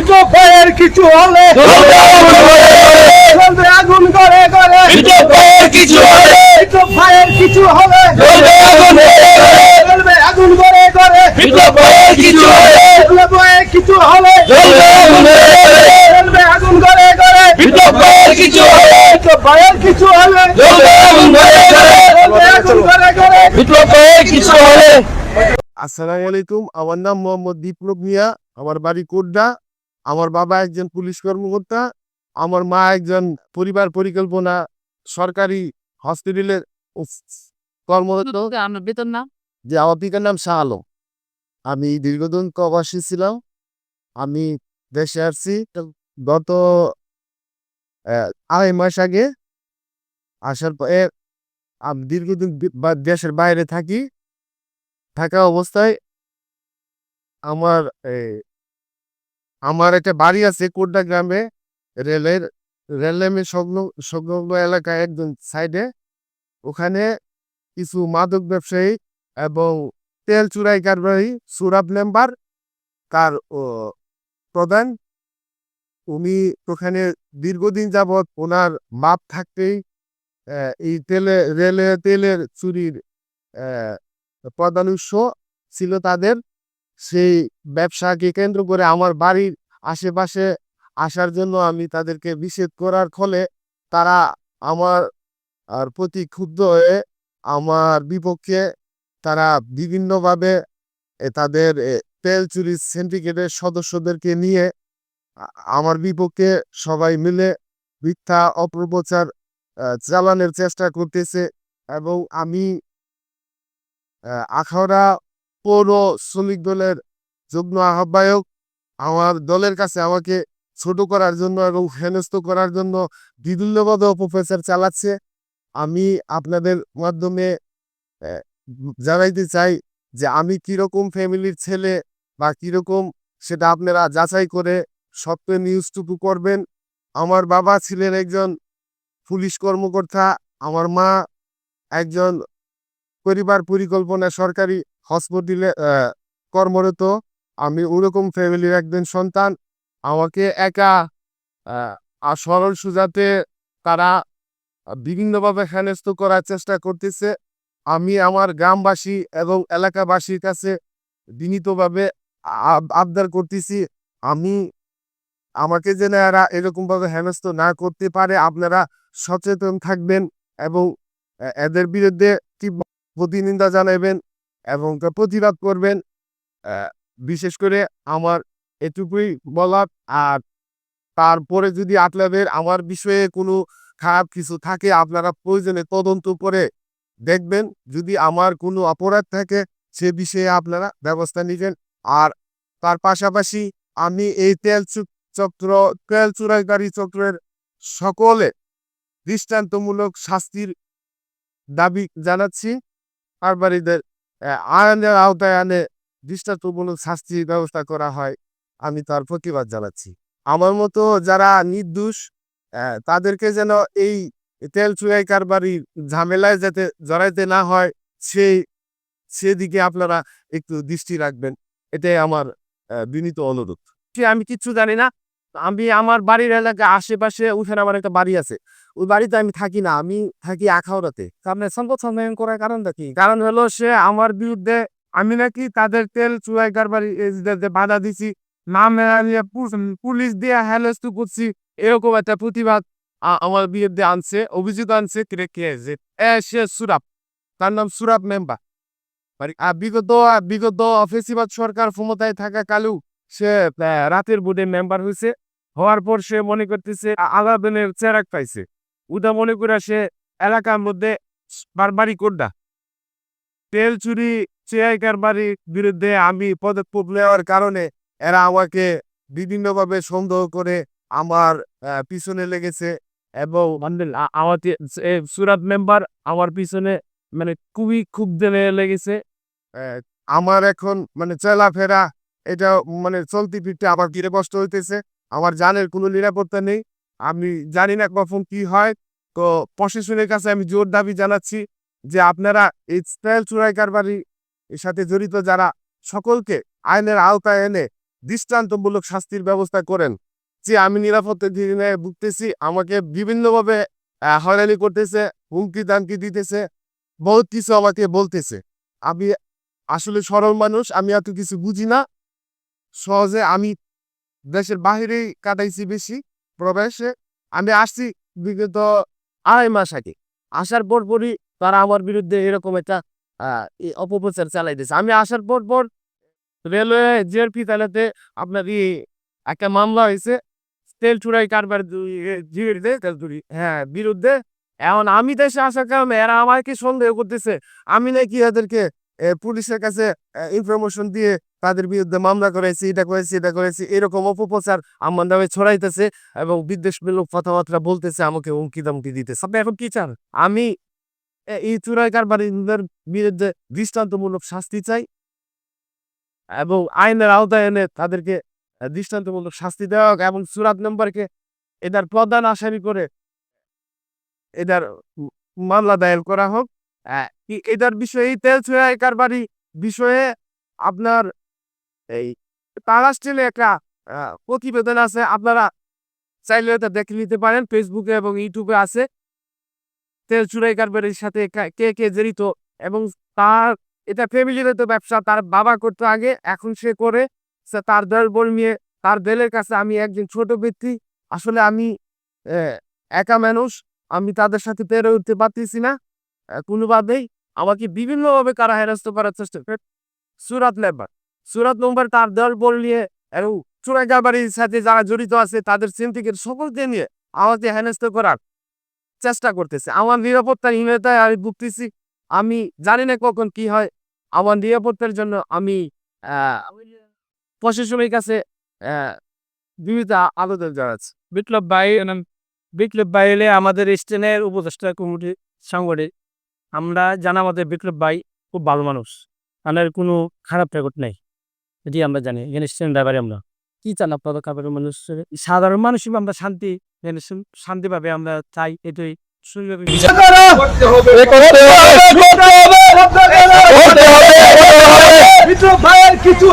ভিটো fire কিছু হলে চলবে আগুন করে করে কিছু হলে ফায়ার কিছু হলে চলবে আগুন করে করে। চলবে আগুন করে করে কিছু হলে চলবে কিছু হলে চলবে আগুন করে করে। চলবে আগুন করে করে কিছু হলে ফায়ার কিছু হলে চলবে আগুন করে করে। চলবে আগুন করে করে কিছু হলে আসসালামু আলাইকুম আমার নাম মোহাম্মদ দীপক মিয়া আমার বাড়ি কোড্ডা আমার বাবা একজন পুলিশ কর্মকর্তা আমার মা একজন পরিবার পরিকল্পনা সরকারি হসপিটালের কর্মরত। আমার বেতন না? যে আমার পিতার নাম শাহ আলম। আমি দীর্ঘদিন প্রবাসী ছিলাম। আমি দেশে আসছি। গত আহ, আড়াই মাস আগে আসার পরে আমি দীর্ঘদিন দেশের বাইরে থাকি। থাকা অবস্থায় আমার আমার একটা বাড়ি আছে কোড্ডা গ্রামে। রেলের, রেল লাইনের সংলগ্ন সংলগ্ন এলাকায় একদম সাইডে ওখানে কিছু মাদক ব্যবসায়ী এবং তেল চুরাই কারবারি সুরাব মেম্বার, তার প্রধান। উনি ওখানে দীর্ঘদিন যাবৎ ওনার মাপ থাকতেই এই তেলে, রেলে তেলের চুরির প্রধান উৎস ছিল তাদের। সেই ব্যবসাকে কেন্দ্র করে আমার বাড়ির আশেপাশে আসার জন্য আমি তাদেরকে নিষেধ করার ফলে তারা আমার, আর প্রতি ক্ষুব্ধ হয়ে আমার বিপক্ষে তারা বিভিন্নভাবে তাদের তেল চুরি সিন্ডিকেটের সদস্যদেরকে নিয়ে আমার বিপক্ষে সবাই মিলে মিথ্যা অপপ্রচার চালানোর চেষ্টা করতেছে এবং আমি আখাউড়া পৌর শ্রমিক দলের যুগ্ম আহ্বায়ক আমার দলের কাছে আমাকে ছোট করার জন্য এবং হেনস্থ করার জন্য বিভিন্নভাবে অপপ্রচার চালাচ্ছে। আমি আপনাদের মাধ্যমে জানাইতে চাই যে আমি কীরকম ফ্যামিলির ছেলে বা কীরকম সেটা আপনারা যাচাই করে সত্য নিউজটুকু করবেন। আমার বাবা ছিলেন একজন পুলিশ কর্মকর্তা, আমার মা একজন পরিবার পরিকল্পনা সরকারি হসপিটালে কর্মরত। আমি ওরকম ফ্যামিলির একজন সন্তান। আমাকে একা আর সরল সুজাতে তারা বিভিন্নভাবে হেনস্থ করার চেষ্টা করতেছে। আমি আমার গ্রামবাসী এবং এলাকাবাসীর কাছে বিনীতভাবে আব- আবদার করতেছি, আমি, আমাকে যেন এরা এরকম ভাবে হেনস্থ না করতে পারে, আপনারা সচেতন থাকবেন এবং এদের বিরুদ্ধে তীব্র প্রতিনিন্দা জানাবেন। এবং প্রতিবাদ করবেন। বিশেষ করে আমার এটুকুই বলার। আর তারপরে যদি আপনাদের আমার বিষয়ে কোনো খারাপ কিছু থাকে, আপনারা প্রয়োজনে তদন্ত করে দেখবেন। যদি আমার কোনো অপরাধ থাকে, সে বিষয়ে আপনারা ব্যবস্থা নেবেন। আর তার পাশাপাশি আমি এই তেল চক্র, তেল চুরাইকারী চক্রের সকলে দৃষ্টান্তমূলক শাস্তির দাবি জানাচ্ছি। কারবারিদের আইনের আওতায় আনে দৃষ্টান্তমূলক শাস্তির ব্যবস্থা করা হয়, আমি তার প্রতিবাদ জানাচ্ছি। আমার মতো যারা নির্দোষ তাদেরকে যেন এই তেল চুরাই কারবারি ঝামেলায় যাতে জড়াইতে না হয় সেই সেদিকে আপনারা একটু দৃষ্টি রাখবেন। এটাই আমার বিনীত অনুরোধ। আমি কিচ্ছু জানি না আমি আমার বাড়ির এলাকা আশেপাশে ওখানে আমার একটা বাড়ি আছে। ওই বাড়িতে আমি থাকি না, আমি থাকি আখাউড়াতে। সামনে সম্পদ সন্ধান করার কারণটা কি? কারণ হলো সে আমার বিরুদ্ধে আমি নাকি তাদের তেল চুয়াই কারবারি বাধা দিছি, নাম পুলিশ দিয়ে হ্যালেস্টু করছি, এরকম একটা প্রতিবাদ আমার বিরুদ্ধে আনছে, অভিযোগ আনছে যে সে সুরাব তার নাম সুরাব মেম্বার। বিগত বিগত ফেসিবাদ সরকার ক্ষমতায় থাকা কালু সে রাতের বোর্ডে মেম্বার হয়েছে হওয়ার পর সে মনে করতেছে আলাদিনের চেরাক পাইছে। ওটা মনে করে সে এলাকার মধ্যে বারবারই কোড্ডা তেল চুরি চেয়াই কারবারির বিরুদ্ধে আমি পদক্ষেপ নেওয়ার কারণে এরা আমাকে বিভিন্নভাবে সন্দেহ করে আমার পিছনে লেগেছে এবং সুরাত মেম্বার আমার পিছনে মানে খুবই খুব লেগেছে। আমার এখন মানে চলাফেরা এটা মানে চলতি ফিরতে আবার কিরে কষ্ট হইতেছে। আমার জানের কোনো নিরাপত্তা নেই। আমি জানি না কখন কি হয়। তো প্রশাসনের কাছে আমি জোর দাবি জানাচ্ছি যে আপনারা এই স্টাইল চুরাই কারবারি এর সাথে জড়িত যারা, সকলকে আইনের আওতায় এনে দৃষ্টান্তমূলক শাস্তির ব্যবস্থা করেন। যে আমি নিরাপত্তা দিনে ভুগতেছি, আমাকে বিভিন্নভাবে হয়রানি করতেছে, হুমকি দামকি দিতেছে, বহুত কিছু আমাকে বলতেছে। আমি আসলে সরল মানুষ, আমি এত কিছু বুঝি না। সহজে আমি দেশের বাহিরেই কাটাইছি বেশি প্রবেশে আমি আসছি বিগত আড়াই মাস আগে। আসার পর পরই তারা আমার বিরুদ্ধে এরকম একটা অপপ্রচার চালাইতেছে আমি আসার পর পর রেলওয়ে জিআরপি তালাতে আপনার ই একটা মামলা হয়েছে। তেল চুরাই কারবার তেলচুরি হ্যাঁ বিরুদ্ধে। এখন আমি দেশে আসার কারণে এরা আমাকে সন্দেহ করতেছে। আমি নাকি এদেরকে পুলিশের কাছে ইনফরমেশন দিয়ে তাদের বিরুদ্ধে মামলা করেছি এটা করেছি এটা করেছি এরকম অপপ্রচার আমার নামে ছড়াইতেছে এবং বিদ্বেষমূলক কথাবার্তা বলতেছে, আমাকে হুমকি দামকি দিতেছে। আপনি এখন কি চান? আমি এই চুরাই কারবারিদের বিরুদ্ধে দৃষ্টান্তমূলক শাস্তি চাই এবং আইনের আওতায় এনে তাদেরকে দৃষ্টান্তমূলক শাস্তি দেওয়া হোক এবং সুরাত নম্বরকে এটার প্রধান আসামি করে এটার মামলা দায়ের করা হোক। এটার বিষয়ে তেল চুরাই কারবারি বিষয়ে আপনার এই তারা স্টিলে একটা প্রতিবেদন আছে। আপনারা চাইলে এটা দেখে নিতে পারেন। ফেসবুকে এবং ইউটিউবে আছে। তেল চুরাই কারবারির সাথে কে কে জড়িত এবং তার, এটা ফ্যামিলিগত ব্যবসা, তার বাবা করতো আগে, এখন সে করে তার দল বল তার দলের কাছে আমি একজন ছোট ব্যক্তি, আসলে আমি একা মানুষ, আমি তাদের সাথে পেরে উঠতে পারতেছি না। কোনোভাবেই আমাকে বিভিন্নভাবে কারা হেরাস্ত করার চেষ্টা করে সুরাত লেবার। সুরাত নম্বর তার দল বল নিয়ে এবং চুরাই কারবারির সাথে যারা জড়িত আছে, তাদের সিন্ডিকেট সকলকে নিয়ে আমাকে হেনস্থ করার চেষ্টা করতেছে। আমার নিরাপত্তার হীনতায় আমি ভুগতেছি। আমি জানি না কখন কি হয়। আমার নিরাপত্তার জন্য আমি প্রশাসনের কাছে বিবিধ আবেদন জানাচ্ছি। বিপ্লব ভাই বিপ্লব ভাই হলে আমাদের স্টেনের উপদেষ্টা কমিটি সাংগঠনিক আমরা জানা আমাদের বিপ্লব ভাই খুব ভালো মানুষ। আমাদের কোনো খারাপ রেকর্ড নেই। এটি আমরা জানি জেনারেশন ড্রাইভারে আমরা। কি চান আপনাদের কাপড়ের মানুষ সাধারণ মানুষ আমরা শান্তি জেনারেশন শান্তিভাবে আমরা চাই এটাই কিছু